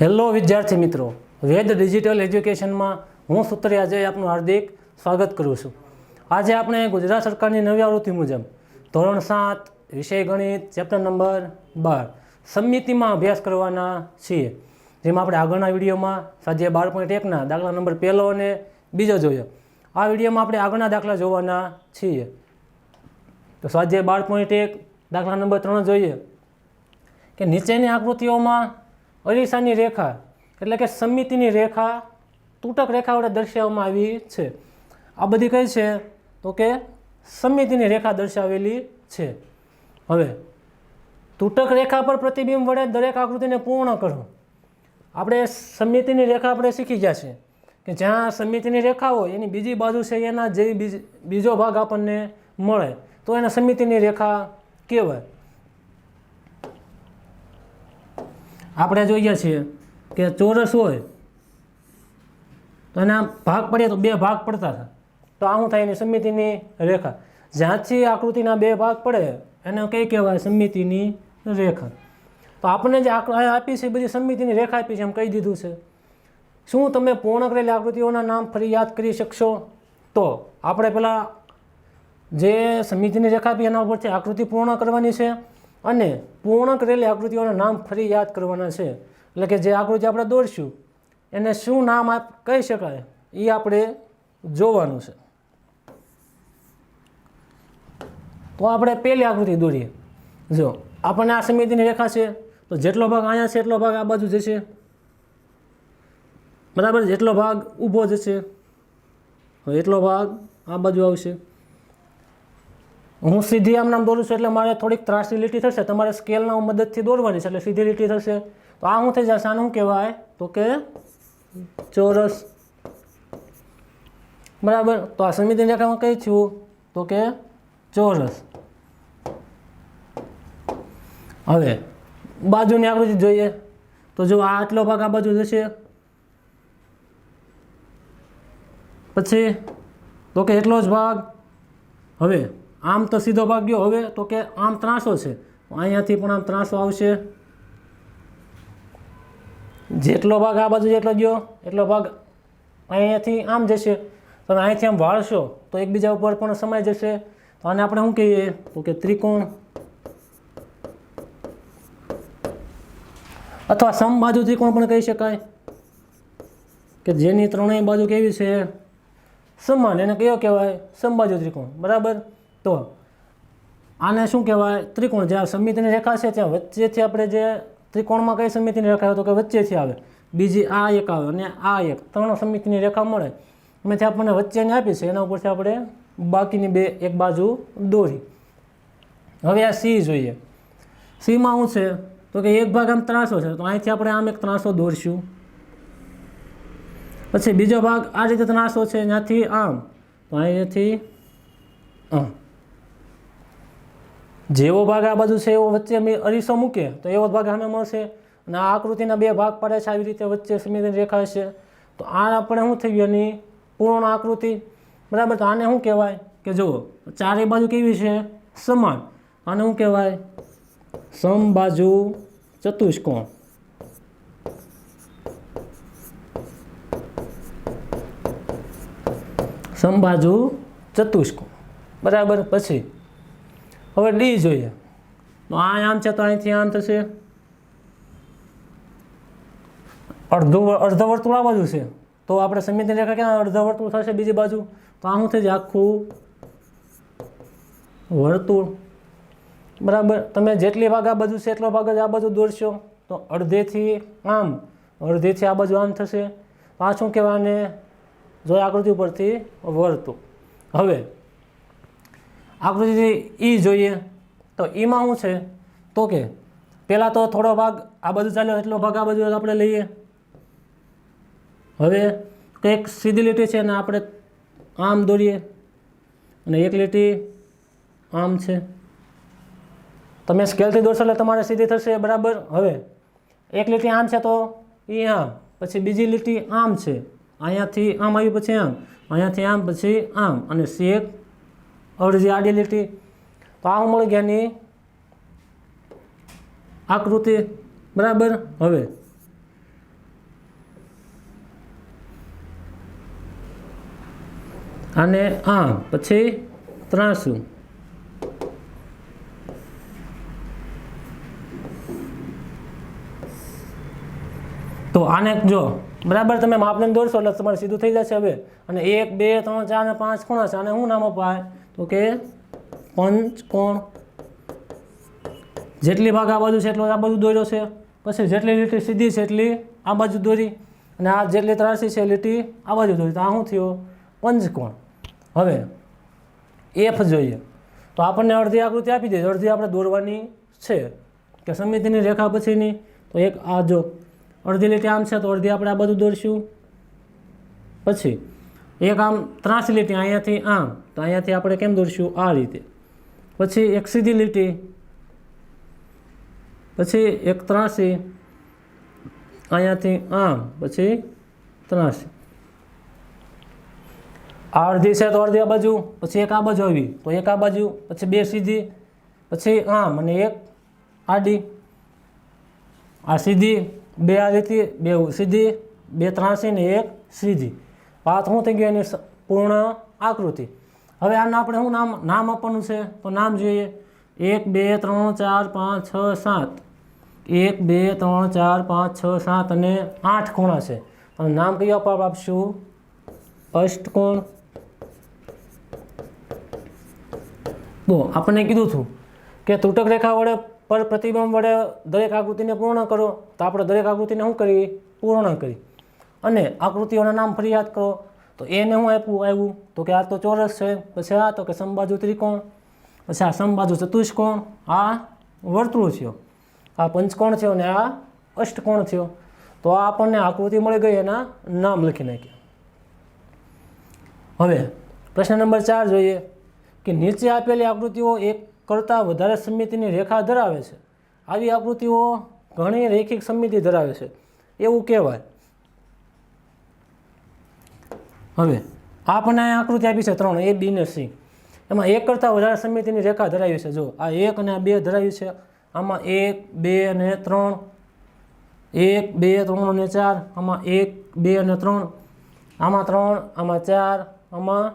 Hello વિદ્યાર્થી મિત્રો, વેદ digital એજ્યુકેશનમાં હું સૂત્રી આજે આપનું હાર્દિક સ્વાગત કરું છું. આજે આપણે ગુજરાત સરકારની નવી આવૃત્તિ મુજબ ધોરણ સાત, વિષય ગણિત, ચેપ્ટર નંબર બાર સમિતિમાં અભ્યાસ કરવાના છીએ. જેમાં આપણે આગળના વિડીયોમાં સાજે બાર પોઈન્ટ એકના દાખલા નંબર પહેલો અને બીજો જોયો. આ વિડીયોમાં આપણે આગળના દાખલા જોવાના છીએ. તો સ્વાધ્યાય બાર પોઈન્ટ એક, દાખલા નંબર ત્રણ જોઈએ. કે નીચેની આકૃતિઓમાં અરીસાની રેખા, એટલે કે સમિતિની રેખા, તૂટક રેખા વડે દર્શાવવામાં આવી છે. આ બધી કઈ છે? તો કે સમિતિની રેખા દર્શાવેલી છે. હવે, તૂટક રેખા પર પ્રતિબિંબ વડે દરેક આકૃતિને પૂર્ણ કરો. આપણે સમિતિની રેખા આપણે શીખી ગયા છે કે જ્યાં સમિતિની રેખા હોય, એની બીજી બાજુ છે એના જે બીજ ભાગ આપણને મળે. તો એને સમિતિની રેખા કહેવાય. આપણે જોઈએ છીએ કે ચોરસ હોય, તો એના ભાગ પડે તો બે ભાગ પડતા હતા. તો આ શું થાય એની સમિતિની રેખા. જ્યાંથી આકૃતિના બે ભાગ પડે, એને કઈ કહેવાય? સમિતિની રેખા. તો આપણને જે આપી છે, બધી સમિતિની રેખા આપી છે, એમ કહી દીધું છે. શું તમે પૂર્ણ કરેલી આકૃતિઓના નામ ફરી યાદ કરી શકશો? તો આપણે પહેલાં જે સમિતિની રેખા આપી, એના ઉપર છે, આકૃતિ પૂર્ણ કરવાની છે. અને પૂર્ણ કરેલી આકૃતિઓના નામ ફરી યાદ કરવાના છે. એટલે કે જે આકૃતિ આપણે દોરશું, એને શું નામ આપ, કહી શકાય? એ આપણે જોવાનું છે. તો આપણે પહેલી આકૃતિ દોરીએ. જો, આપણને આ સમિતિની રેખા છે, તો જેટલો ભાગ અહીંયા છે, એટલો ભાગ આ બાજુ જશે. બરાબર? જેટલો ભાગ ઊભો જશે એટલો ભાગ આ બાજુ આવશે. હું સીધી આમ નામ દોરું છું એટલે મારે થોડીક ત્રાસી લીટી થશે, તમારે સ્કેલના મદદથી દોરવાની છે એટલે સીધી લીટી થશે. તો આ શું થઈ જશે આનું કહેવાય? તો કે ચોરસ. બરાબર? તો આ સમિતિ રેખામાં કઈ છું તો કે ચોરસ. હવે, બાજુની આકૃતિ જોઈએ. તો જો આ આટલો ભાગ આ બાજુ જશે. પછી, તો કે એટલો જ ભાગ. હવે આમ તો સીધો ભાગ ગયો. હવે તો કે આમ ત્રાસો છે. અહીંયાથી પણ આમ ત્રાસો આવશે. જેટલો ભાગ આ બાજુ જેટલો ગયો, એટલો ભાગ અહીંયાથી આમ જશે. તમે અહીંથી આમ વાળશો તો એકબીજા ઉપર પણ સમાઈ જશે. તો આને આપણે શું કહીએ? તો કે ત્રિકોણ. અથવા સમબાજુ ત્રિકોણ પણ કહી શકાય. કે જેની ત્રણેય બાજુ કેવી છે? સમાન. એને કયો કહેવાય? સમબાજુ ત્રિકોણ. બરાબર? તો આને શું કહેવાય? ત્રિકોણ. જ્યાં સમિતિની રેખા છે, ત્યાં વચ્ચેથી આપણે જે ત્રિકોણમાં કઈ સમિતિની રેખા તો કે વચ્ચેથી આવે. બીજી આ એક આવે અને આ એક. ત્રણ સમિતિની રેખા મળે. એમાંથી આપણને વચ્ચેની આપી છે. એના ઉપરથી આપણે બાકીની બે એક બાજુ દોરી. હવે આ સી જોઈએ. સીમાં શું છે? તો કે એક ભાગ આમ ત્રાસો છે. તો અહીંથી આપણે આમ એક ત્રાસો દોરશું. પછી બીજો ભાગ આ રીતે ત્રાસો છે. ત્યાંથી આમ. તો અહીંયાથી આમ જેવો ભાગ આ બાજુ છે, એવો વચ્ચે અમે અરીસો મૂકીએ, તો એવો ભાગ સામે મળશે. અને આ આકૃતિના બે ભાગ પડે છે, આવી રીતે વચ્ચે સમિતિની રેખા હશે તો આ આપણે શું થઈ ગયું? એની પૂર્ણ આકૃતિ. બરાબર? તો આને શું કહેવાય? કે જુઓ, ચારે બાજુ કેવી છે? સમાન. આને શું કહેવાય? સમબાજુ ચતુષ્કોણ. સમબાજુ ચતુષ્કોણ. બરાબર? પછી હવે ડી જોઈએ. તો આ આમ છે, તો અહીંથી આમ થશે. અડધું અડધો વર્તુળ આ બાજુ છે. તો આપણે સમિતિ રેખા ક્યાં અડધો વર્તુળ થશે બીજી બાજુ? તો આ શું જાય આખું વર્તુળ. બરાબર? તમે જેટલી ભાગ આ બાજુ છે, એટલો ભાગ જ આ બાજુ દોરશો. તો અડધેથી આમ, અડધેથી આ બાજુ આમ થશે. આ શું કહેવાય જો આકૃતિ ઉપરથી વર્તુળ. હવે આકૃતિથી ઈ જોઈએ તો ઈમાં શું છે? તો કે પહેલાં તો થોડો ભાગ આ બધું ચાલ્યો, એટલો ભાગ આ બધું આપણે લઈએ. હવે કંઈક સીધી લીટી છે ને આપણે આમ દોરીએ. અને એક લીટી આમ છે. તમે સ્કેલથી દોરશો એટલે તમારે સીધી થશે, બરાબર? હવે એક લીટી આમ છે તો એ આમ, પછી બીજી લીટી આમ છે. અહીંયાથી આમ આવ્યું પછી આમ, અહીંયાથી આમ પછી આમ. અને સી એક અડધી આડી લીટી. તો આ ઉમળગ્યાની આકૃતિ. બરાબર? હવે. અને આ, પછી ત્રાસું. તો આને જો, બરાબર તમે માપને દોરશો એટલે તમારે સીધું થઈ જશે હવે. અને એક, બે, ત્રણ, ચાર ને પાંચ ખૂણા છે. અને શું નામ અપાય? તો કે પંચકોણ જેટલી ભાગ આ બાજુ છે એટલો આ બાજુ દોર્યો છે. પછી જેટલી લીટી સીધી છે એટલી આ બાજુ દોરી અને આ જેટલી ત્રાસી છે લીટી આ બાજુ દોરી. તો આ શું થયો? પંચકોણ હવે એફ જોઈએ. તો આપણને અડધી આકૃતિ આપી દે. અડધી આપણે દોરવાની છે. કે સમિતિની રેખા પછીની. તો એક આ જો અડધી લીટી આમ છે તો અડધી આપણે આ બધું દોરશું. પછી એક આમ ત્રાસી લીટી અહીંયાથી આમ, તો અહીંયાથી આપણે કેમ દોરશું? આ રીતે. પછી એક સીધી લીટી. પછી એક ત્રાસી. અહીંયાથી આમ, પછી ત્રાસી. આ અડધી છે તો અડધી આ બાજુ, પછી એક આ બાજુ આવી. તો એક આ બાજુ, પછી બે સીધી, પછી આમ અને એક આડી. આ સીધી, બે આ રીતે બે સીધી, બે ત્રાસી ને એક સીધી. વાત શું થઈ ગઈ એની પૂર્ણ આકૃતિ. હવે આને આપણે શું નામ નામ આપવાનું છે? તો નામ જોઈએ. એક, બે, ત્રણ, ચાર, પાંચ, છ, સાત. એક, બે, ત્રણ, ચાર, પાંચ, છ, સાત અને આઠ ખૂણા છે. અને નામ કયું આપ આપશું? અષ્ટકોણ બો આપણને કીધું હતું કે તૂટક રેખા વડે પર પ્રતિબંબ વડે દરેક આકૃતિને પૂર્ણ કરો. તો આપણે દરેક આકૃતિને શું કરી? પૂર્ણ કરી. અને આકૃતિઓના નામ ફરી યાદ કરો. તો એને હું આપ્યું આવ્યું. તો કે આ તો ચોરસ છે. પછી આ તો કે સમબાજુ ત્રિકોણ. પછી આ સમબાજુ ચતુષ્કોણ. આ વર્તુળ થયો. આ પંચકોણ થયો અને આ અષ્ટકોણ થયો. તો આ આપણને આકૃતિ મળી ગઈ, એના નામ લખી નાખ્યા. હવે, પ્રશ્ન નંબર ચાર જોઈએ કે નીચે આપેલી આકૃતિઓ એક કરતાં વધારે સમિતિની રેખા ધરાવે છે. આવી આકૃતિઓ ઘણી રેખિક સમિતિ ધરાવે છે. એવું કહેવાય. હવે આપણને અહીં આકૃતિ આપી છે ત્રણ, એ બી ને સી. એમાં એક કરતાં વધારે સમિતિની રેખા ધરાવી છે. જો, આ એક અને આ બે ધરાવી છે. આમાં એક, બે અને ત્રણ, એક, બે, ત્રણ અને ચાર, આમાં એક, બે અને ત્રણ, આમાં ત્રણ, આમાં ચાર, આમાં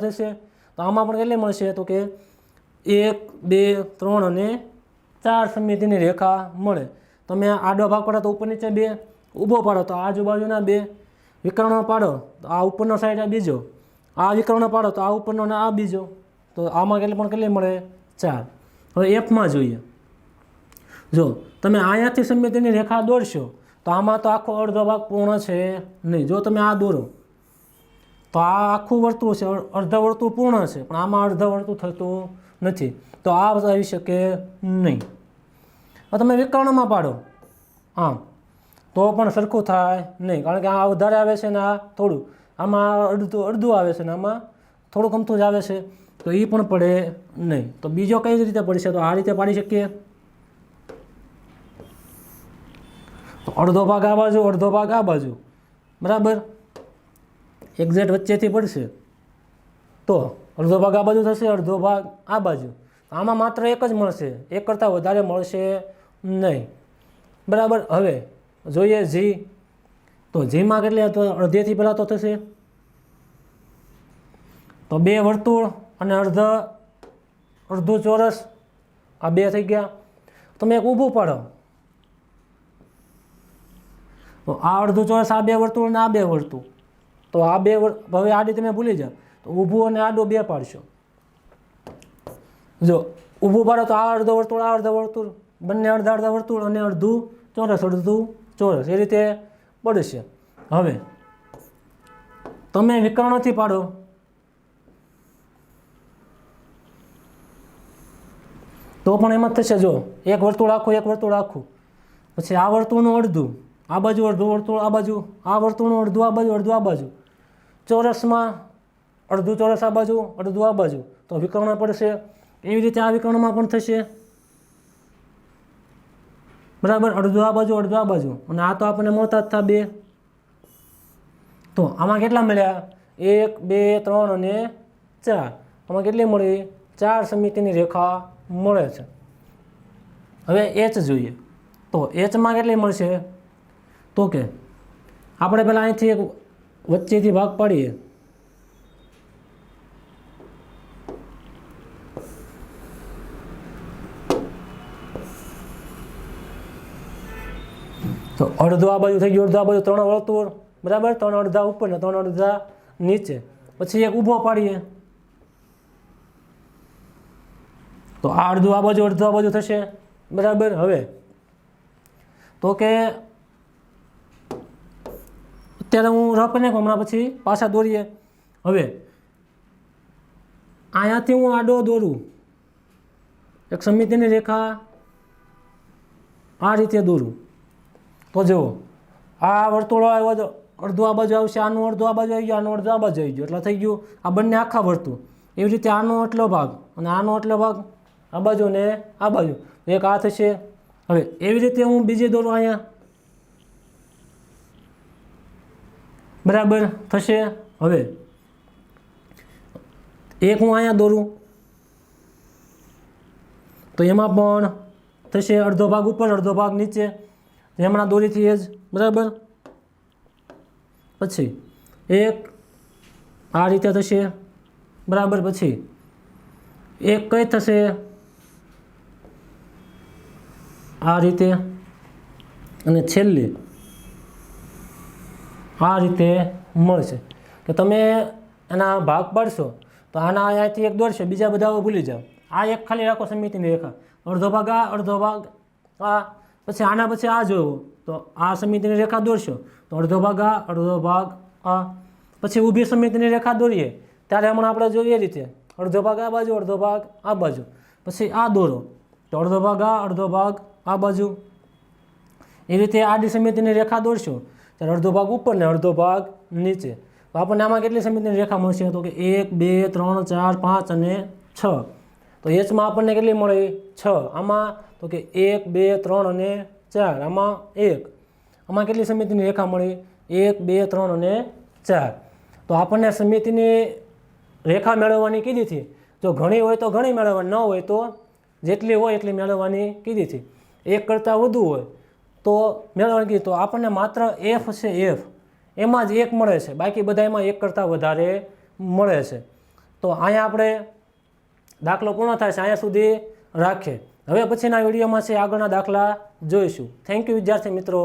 થશે તો આમાં પણ કેટલી મળશે તો કે એક, બે, ત્રણ અને ચાર સમિતિની રેખા મળે. તમે આડો ભાગ પાડો તો ઉપર નીચે બે, ઊભો પાડો તો આજુબાજુના બે વિકર્ણો પાડો તો આ ઉપરનો સાઈડ આ બીજો. આ વિકર્ણો પાડો તો આ ઉપરનો ને આ બીજો. તો આમાં કેટલી પણ કેટલી મળે? ચાર. હવે એફમાં જોઈએ. જો, તમે અહીંયાથી સમિતિની રેખા દોરશો તો આમાં તો આખો અડધો ભાગ પૂર્ણ છે નહીં. જો તમે આ દોરો તો આ આખું વર્તુળ છે અડ- અડધા વર્તુળ પૂર્ણ છે, પણ આમાં અડધા વર્તુળ થતું નથી. તો આ આવી શકે નહીં. તમે વિકર્ણમાં પાડો. આમ. તો પણ સરખું થાય નહીં, કારણ કે આ વધારે આવે છે ને આ થોડું. આમાં અડધું અડધું આવે છે ને આમાં થોડુંક અમથું જ આવે છે. તો એ પણ પડે નહીં. તો બીજો કઈ રીતે પડશે તો આ રીતે પાડી શકીએ? તો અડધો ભાગ આ બાજુ, અડધો ભાગ આ બાજુ. બરાબર? એક્ઝેક્ટ વચ્ચેથી પડશે. તો અડધો ભાગ આ બાજુ થશે, અડધો ભાગ આ બાજુ. આમાં માત્ર એક જ મળશે. એક કરતાં વધારે મળશે નહીં. બરાબર? હવે જોઈએ જી તો જીમાં કેટલી તો અડધેથી પહેલાં તો થશે? તો બે વર્તુળ અને અડધો, અડધું ચોરસ. આ બે થઈ ગયા. તમે એક ઊભું પાડો. તો આ અડધું ચોરસ, આ બે વર્તુળ અને આ બે વર્તુળ. તો આ બે હવે આડી તમે ભૂલી જાઓ. તો ઊભું અને આડો બે પાડશો. જો, ઊભું પાડો તો આ અડધો વર્તુળ, આ અડધો વર્તુળ, બંને અડધા અડધા વર્તુળ અને અડધું ચોરસ અડધું ચોરસ. એ રીતે પડશે. હવે, તમે વિકર્ણોથી પાડો. તો પણ એમ જ થશે, જો, એક વર્તુળ આખું, એક વર્તુળ આખું. પછી આ વર્તુળનું અડધું, આ બાજુ અડધું વર્તુળ, આ બાજુ, આ વર્તુળનું અડધું, આ બાજુ અડધું, આ બાજુ. ચોરસમાં અડધું ચોરસ આ બાજુ, અડધું આ બાજુ. તો વિકર્ણ પડશે. એવી રીતે આ વિકર્ણમાં પણ થશે. બરાબર? અડધું આ બાજુ, અડધું આ બાજુ. અને આ તો આપણને મળતા જ થા બે. તો આમાં કેટલા મળ્યા? એક, બે, ત્રણ અને ચાર. આમાં કેટલી મળી? ચાર સમિતિની રેખા મળે છે. હવે એચ જોઈએ. તો એચમાં કેટલી મળશે? તો કે, આપણે પહેલાં અહીંથી એક વચ્ચેથી ભાગ પાડીએ. તો અડધો આ બાજુ થઈ ગયું, અડધો આ બાજુ ત્રણ વર્તુળ, બરાબર? ત્રણ અડધા ઉપર ને ત્રણ અડધા નીચે. પછી એક ઊભો પાડીએ. તો આ અડધું આ બાજુ, અડધું આ બાજુ થશે. બરાબર? હવે. તો કે અત્યારે હું રફ નાખું, હમણાં પછી પાછા દોરીએ. હવે અહીંયાથી હું આડો દોરું. એક સમિતિની રેખા આ રીતે દોરું. તો જુઓ, આ વર્તુળો આવ્યો તો અડધું આ બાજુ આવશે, આનું અડધું આ બાજુ આવી ગયું, આનું અડધું આ બાજુ આવી ગયું. એટલે થઈ ગયું આ બંને આખા વર્તુળ. એવી રીતે આનો એટલો ભાગ અને આનો એટલો ભાગ, આ બાજુ ને આ બાજુ. એક આ થશે. હવે, એવી રીતે હું બીજી દોરું અહીંયા. બરાબર થશે? હવે એક હું અહીંયા દોરું. તો એમાં પણ થશે અડધો ભાગ ઉપર, અડધો ભાગ નીચે. હમણાં દોરીથી એ જ, બરાબર? પછી એક આ રીતે થશે, બરાબર? પછી એક કઈ થશે? આ રીતે. અને છેલ્લી આ રીતે મળશે. કે તમે એના ભાગ પાડશો, તો આના અહીંયાથી એક દોડશે, બીજા બધા ભૂલી જાઓ. આ એક ખાલી રાખો સમિતિની રેખા. અડધો ભાગ આ, અડધો ભાગ આ, પછી આના પછી આ જોવો. તો આ સમિતિની રેખા દોરશો, તો અડધો ભાગ આ, અડધો ભાગ આ. પછી ઊભી સમિતિની રેખા દોરીએ. ત્યારે હમણાં આપણે જોઈએ રીતે. અડધો ભાગ આ બાજુ, અડધો ભાગ આ બાજુ. પછી આ દોરો. તો અડધો ભાગ આ, અડધો ભાગ આ બાજુ. એ રીતે આડી સમિતિની રેખા દોરશો. ત્યારે અડધો ભાગ ઉપર ને અડધો ભાગ નીચે. તો આપણને આમાં કેટલી સમિતિની રેખા મળશે? તો કે એક, બે, ત્રણ, ચાર, પાંચ અને છ. તો એચમાં આપણને કેટલી મળી? છ. આમાં તો કે એક, બે, ત્રણ અને ચાર. આમાં એક. આમાં કેટલી સમિતિની રેખા મળી? એક, બે, ત્રણ અને ચાર. તો આપણને સમિતિની રેખા મેળવવાની કીધી હતી. જો ઘણી હોય તો ઘણી મેળવવાની, ન હોય તો જેટલી હોય એટલી મેળવવાની કીધી હતી. એક કરતાં વધુ હોય. તો કીધી તો આપણને માત્ર એફ છે એફ એમાં જ એક મળે છે. બાકી બધા એમાં એક કરતાં વધારે મળે છે. તો અહીંયા આપણે દાખલો પૂર્ણ થાય છે. અહીંયા સુધી રાખીએ. હવે પછીના વિડીયોમાં છે આગળના દાખલા જોઈશું. થેન્ક યુ વિદ્યાર્થી મિત્રો.